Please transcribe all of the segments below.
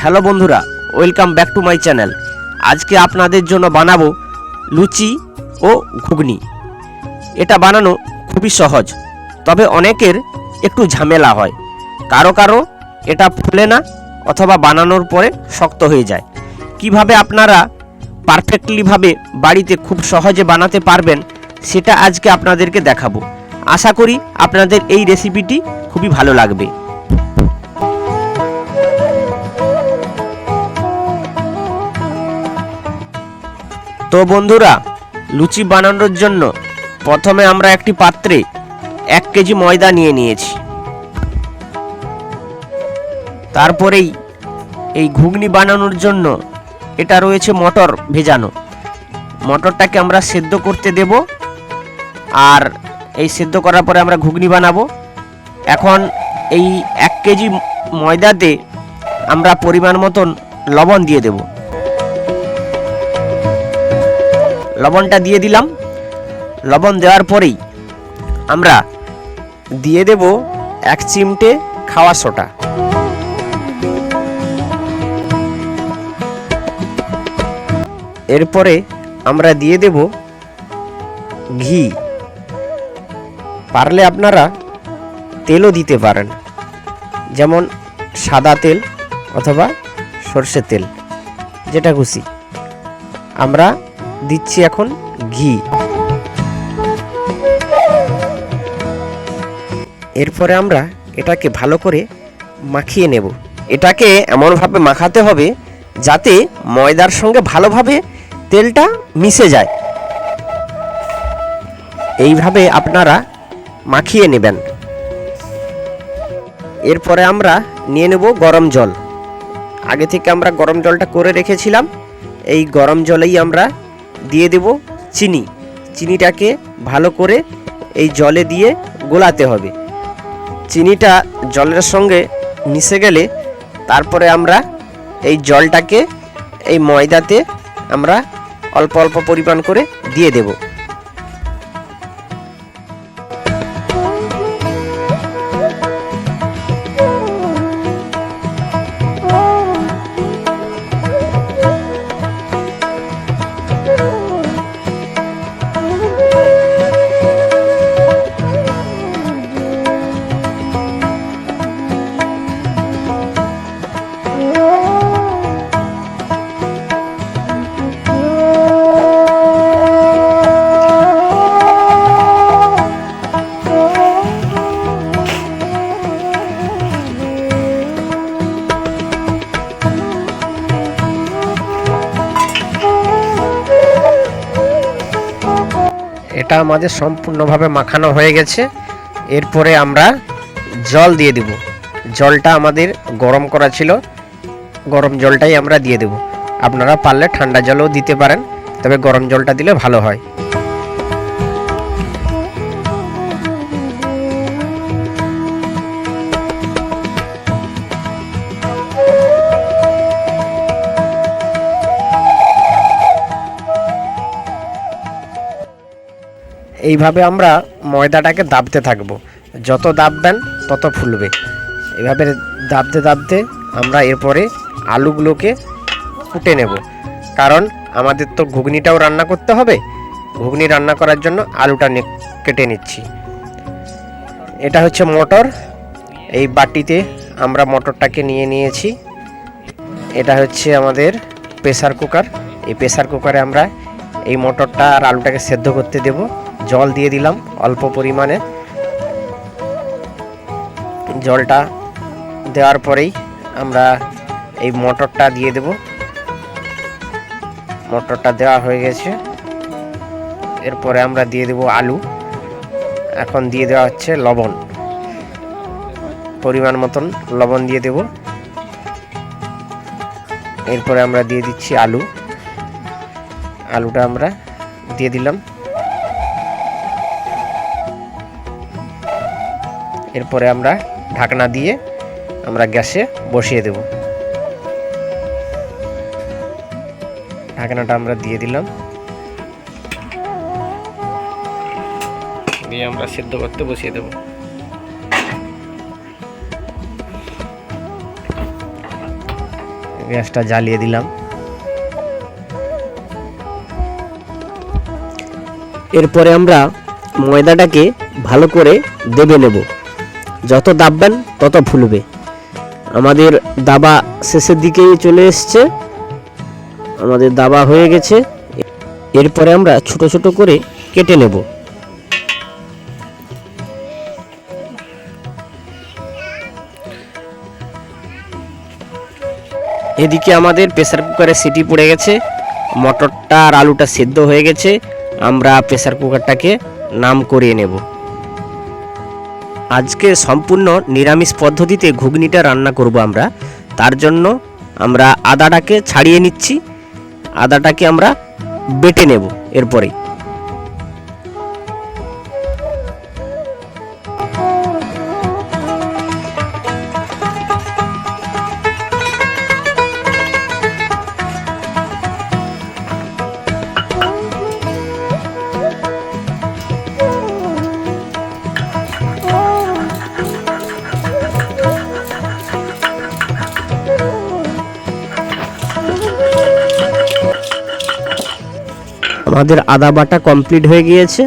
Hello বন্ধুরা, welcome back to my channel. আজকে আপনাদের জন্য বানাবো লুচি ও ঘুগনি। এটা বানানো খুবই সহজ, তবে অনেকের একটু ঝামেলা হয়। কারও কারও এটা ফুলে না অথবা বানানোর পরে শক্ত হয়ে যায়। কীভাবে আপনারা পারফেক্টলিভাবে বাড়িতে খুব সহজে বানাতে পারবেন, সেটা আজকে আপনাদেরকে দেখাবো। আশা করি আপনাদের এই রেসিপিটি খুবই ভালো লাগবে। তো বন্ধুরা, লুচি বানানোর জন্য প্রথমে আমরা একটি পাত্রে এক কেজি ময়দা নিয়ে নিয়েছি। তারপরেই এই ঘুগনি বানানোর জন্য এটা রয়েছে মটর ভেজানো। মটরটাকে আমরা সেদ্ধ করতে দেব আর এই সেদ্ধ করার পরে আমরা ঘুগনি বানাবো। এখন এই এক কেজি ময়দাতে আমরা পরিমাণ মতন লবণ দিয়ে দেবো। লবণটা দিয়ে দিলাম। লবণ দেওয়ার পরেই আমরা দিয়ে দেব এক চিমটে খাওয়া সোটা। এরপরে আমরা দিয়ে দেব ঘি। পারলে আপনারা তেলও দিতে পারেন। যেমন সাদা তেল অথবা সর্ষের তেল, যেটা খুশি। আমরা দিচ্ছি এখন ঘি। এরপরে আমরা এটাকে ভালো করে মাখিয়ে নেব। এটাকে এমনভাবে মাখাতে হবে যাতে ময়দার সঙ্গে ভালোভাবে তেলটা মিশে যায়। এইভাবে আপনারা মাখিয়ে নেবেন। এরপরে আমরা নিয়ে নেব গরম জল। আগে থেকে আমরা গরম জলটা করে রেখেছিলাম। এই গরম জলেই আমরা দিয়ে দেব চিনি। চিনিটাকে ভালো করে এই জলে দিয়ে গোলাতে হবে। চিনিটা জলের সঙ্গে মিশে গেলে তারপরে আমরা এই জলটাকে এই ময়দাতে আমরা অল্প অল্প পরিমাণ করে দিয়ে দেব। এটা আমাদের সম্পূর্ণভাবে মাখানো হয়ে গেছে। এরপরে আমরা জল দিয়ে দেব। জলটা আমাদের গরম করা ছিল। গরম জলটাই আমরা দিয়ে দেব। আপনারা পারলে ঠান্ডা জলও দিতে পারেন, তবে গরম জলটা দিলে ভালো হয়। এইভাবে আমরা ময়দাটাকে দাবতে থাকব। যত দাববেন, তত ফুলবে। এভাবে দাবতে দাবতে আমরা এরপরে আলুগুলোকে ফুটে নেব। কারণ আমাদের তো ঘুগনিটাও রান্না করতে হবে। ঘুগনি রান্না করার জন্য আলুটা কেটে নিচ্ছি। এটা হচ্ছে মটর। এই বাটিতে আমরা মটরটাকে নিয়ে নিয়েছি। এটা হচ্ছে আমাদের প্রেসার কুকার। এই প্রেসার কুকারে আমরা এই মটরটা আর আলুটাকে সেদ্ধ করতে দেব। জল দিয়ে দিলাম অল্প পরিমাণে। জলটা দেওয়ার পরেই আমরা এই মটরটা দিয়ে দেব। মটরটা দেওয়া হয়ে গেছে। এরপরে আমরা দিয়ে দেব আলু। এখন দিয়ে দেওয়া হচ্ছে লবণ। পরিমাণ মতন লবণ দিয়ে দেব। এরপরে আমরা দিয়ে দিচ্ছি আলু। আলুটা আমরা দিয়ে দিলাম। এরপরে আমরা ঢাকনা দিয়ে আমরা গ্যাসে বসিয়ে দেব। ঢাকনাটা আমরা দিয়ে দিলাম। দিয়ে আমরা সিদ্ধ করতে বসিয়ে দেব। গ্যাসটা জ্বালিয়ে দিলাম। এরপরে আমরা ময়দাটাকে ভালো করে দেবে নেব। যত দাববেন তত ফুলবে। আমাদের দাবা শেষের দিকেই চলে এসছে। আমাদের দাবা হয়ে গেছে। এরপরে আমরা ছোট ছোট করে কেটে নেব। এদিকে আমাদের প্রেসার কুকারে সিটি পড়ে গেছে। মটরটা আর আলুটা সেদ্ধ হয়ে গেছে। আমরা প্রেসার কুকারটাকে নাম করিয়ে নেব। আজকে সম্পূর্ণ নিরামিষ পদ্ধতিতে ঘুগনিটা রান্না করব আমরা। তার জন্য আমরা আদাটাকে ছাড়িয়ে নিচ্ছি। আদাটাকে আমরা বেটে নেব এরপরে আমাদের আদা বাটা কমপ্লিট হয়ে গিয়েছে।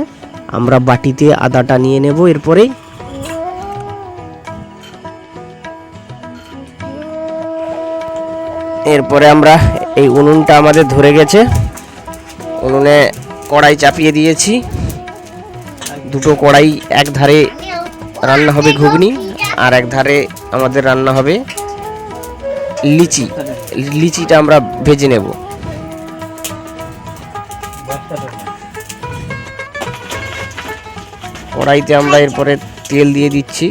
আমরা বাটিতে আদাটা নিয়ে নেব এরপরেই এরপরে আমরা এই উনুনটা আমাদের ধরে গেছে। উনুনে কড়াই চাপিয়ে দিয়েছি। দুটো কড়াই, এক ধারে রান্না হবে ঘুগনি আর এক ধারে আমাদের রান্না হবে লিচি। লিচিটা আমরা ভেজে নেব। কড়াইতে আমরা এরপরে তেল দিয়ে দিচ্ছি।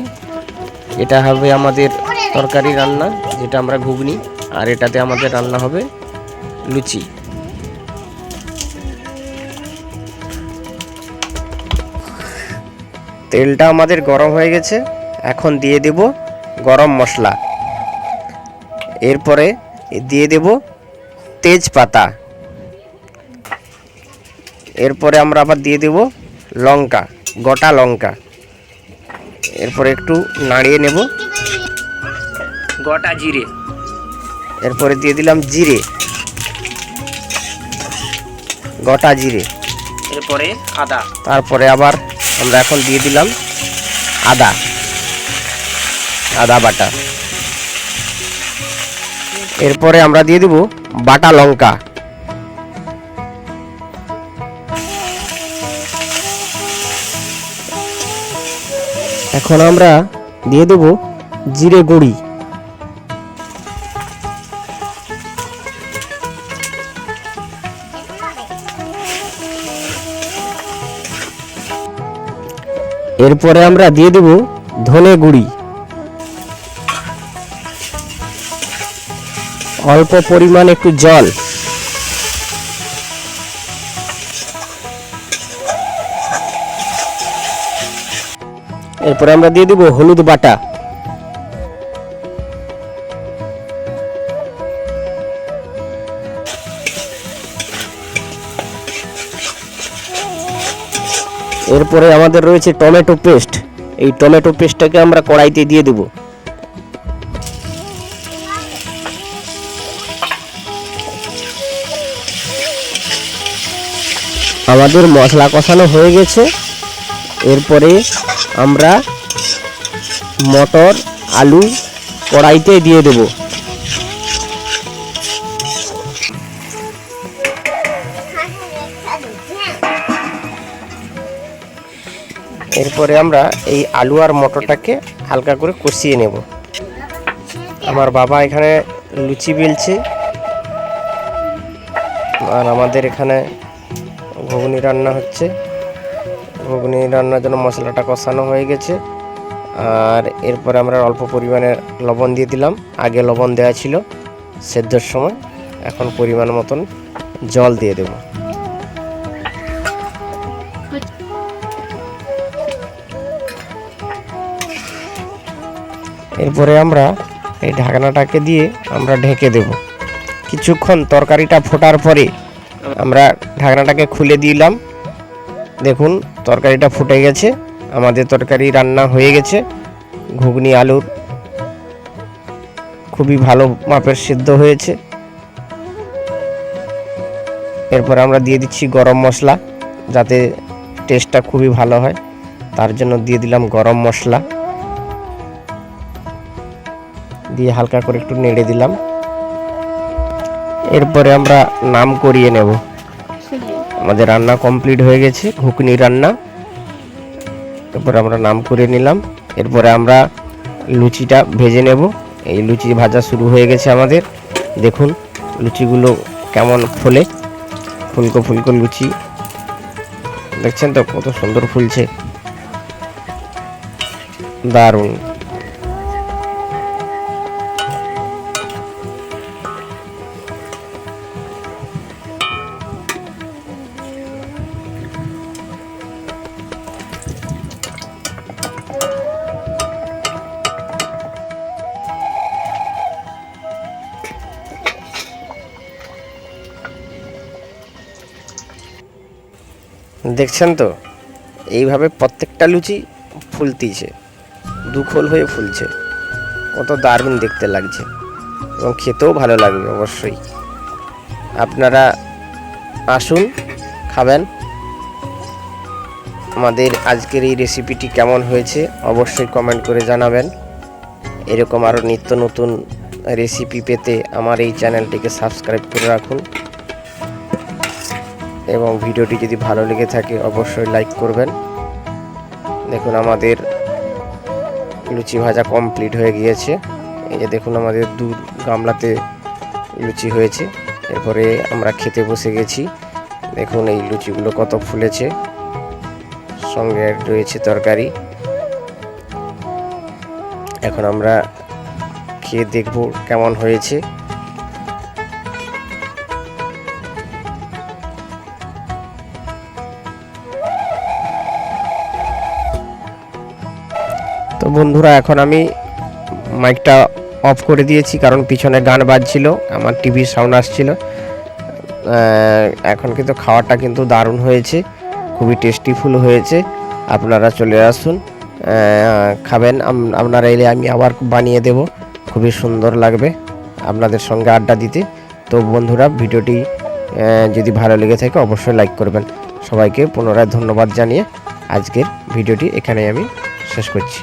এটা হবে আমাদের তরকারি রান্না, যেটা আমরা ঘুগনি, আর এটাতে আমাদের রান্না হবে লুচি। তেলটা আমাদের গরম হয়ে গেছে, এখন দিয়ে দেব গরম মশলা। এরপরে দিয়ে দেব তেজপাতা। এরপরে আমরা আবার দিয়ে দেব লঙ্কা। গোটা লঙ্কা। এরপরে একটু নাড়িয়ে নেব। গোটা জিরে। এরপরে দিয়ে দিলাম জিরে। গোটা জিরে। এরপরে আদা। তারপরে আবার আমরা এখন দিয়ে দিলাম আদা। আদা বাটা। এরপরে আমরা দিয়ে দেব বাটা লঙ্কা। এখন আমরা দিয়ে দেব জিরে গুঁড়ি। এরপরে আমরা দিয়ে দেব ধনে গুঁড়ি। অল্প পরিমাণ একটু জল। এরপরে আমরা দিয়ে দেব হলুদ বাটা। এরপরে আমাদের রয়েছে টমেটো পেস্ট। এই টমেটো পেস্টটাকে আমরা কড়াইতে দিয়ে দেব। আমাদের মশলা কষানো হয়ে গেছে। এরপরে আমরা মটর, আলু কড়াইতে দিয়ে দেব। এরপরে আমরা এই আলু আর মটরটাকে হালকা করে কষিয়ে নেব। আমার বাবা এখানে লুচি বেলছে। আর আমাদের এখানে ঘুগনি রান্না হচ্ছে। ঘুগনি রান্নার জন্য মশলাটা কষানো হয়ে গেছে। আর এরপরে আমরা অল্প পরিমাণে লবণ দিয়ে দিলাম। আগে লবণ দেওয়া ছিল সেদ্ধর সময়। এখন পরিমাণ মতন জল দিয়ে দেব। এরপরে আমরা এই ঢাকনাটাকে দিয়ে আমরা ঢেকে দেব। কিছুক্ষণ তরকারিটা ফোটার পরে আমরা ঢাকনাটাকে খুলে দিলাম। দেখুন তরকারিটা ফুটে গেছে, আমাদের তরকারি রান্না হয়ে গেছে, ঘুগনি, আলুর। খুবই ভালো মাপের সিদ্ধ হয়েছে। এরপর আমরা দিয়ে দিচ্ছি গরম মশলা, যাতে টেস্টটা খুবই ভালো হয়। তার জন্য দিয়ে দিলাম গরম মশলা। দিয়ে হালকা করে একটু নেড়ে দিলাম। এরপরে আমরা নাম করিয়ে নেব। আমাদের রান্না কমপ্লিট হয়ে গেছে, ঘুগনি রান্না। এরপরে আমরা নাম করে নিলাম। এরপরে আমরা লুচিটা ভেজে নেব। এই লুচি ভাজা শুরু হয়ে গেছে আমাদের। দেখুন লুচিগুলো কেমন ফোলে। ফুলকো ফুলকো লুচি। দেখছেন তো কত সুন্দর ফুলছে। দারুণ। দেখছেন তো? এইভাবে প্রত্যেকটা লুচি ফুলতিছে। দুখোল হয়ে ফুলছে। কত দারুণ দেখতে লাগছে। এবং খেতেও ভালো লাগবে অবশ্যই। আপনারা আসুন, খাবেন। আমাদের আজকের এই রেসিপিটি কেমন হয়েছে অবশ্যই কমেন্ট করে জানাবেন। এরকম আরও নিত্য নতুন রেসিপি পেতে আমার এই চ্যানেলটিকে সাবস্ক্রাইব করে রাখুন। এবং ভিডিওটি যদি ভালো লেগে থাকে, অবশ্যই লাইক করবেন। দেখুন আমাদের লুচি ভাজা কমপ্লিট হয়ে গিয়েছে। এই যে দেখুন আমাদের দু গামলাতে লুচি হয়েছে। এরপরে আমরা খেতে বসে গেছি। দেখুন এই লুচিগুলো কত ফুলেছে। সঙ্গে রয়েছে তরকারি। এখন আমরা খেয়ে দেখব কেমন হয়েছে। বন্ধুরা, এখন আমি মাইকটা অফ করে দিয়েছি কারণ পিছনে গান বাজছিল, আমার টিভির সাউন্ড আসছিল। এখন কিন্তু খাওয়াটা কিন্তু দারুণ হয়েছে, খুবই টেস্টিফুল হয়েছে। আপনারা চলে আসুন খাবেন। আপনারা এলে আমি আবার বানিয়ে দেব, খুবই সুন্দর লাগবে আপনাদের সঙ্গে আড্ডা দিতে। তো বন্ধুরা, ভিডিওটি যদি ভালো লেগে থাকে অবশ্যই লাইক করবেন। সবাইকে পুনরায় ধন্যবাদ জানিয়ে আজকের ভিডিওটি এখানে আমি শেষ করছি।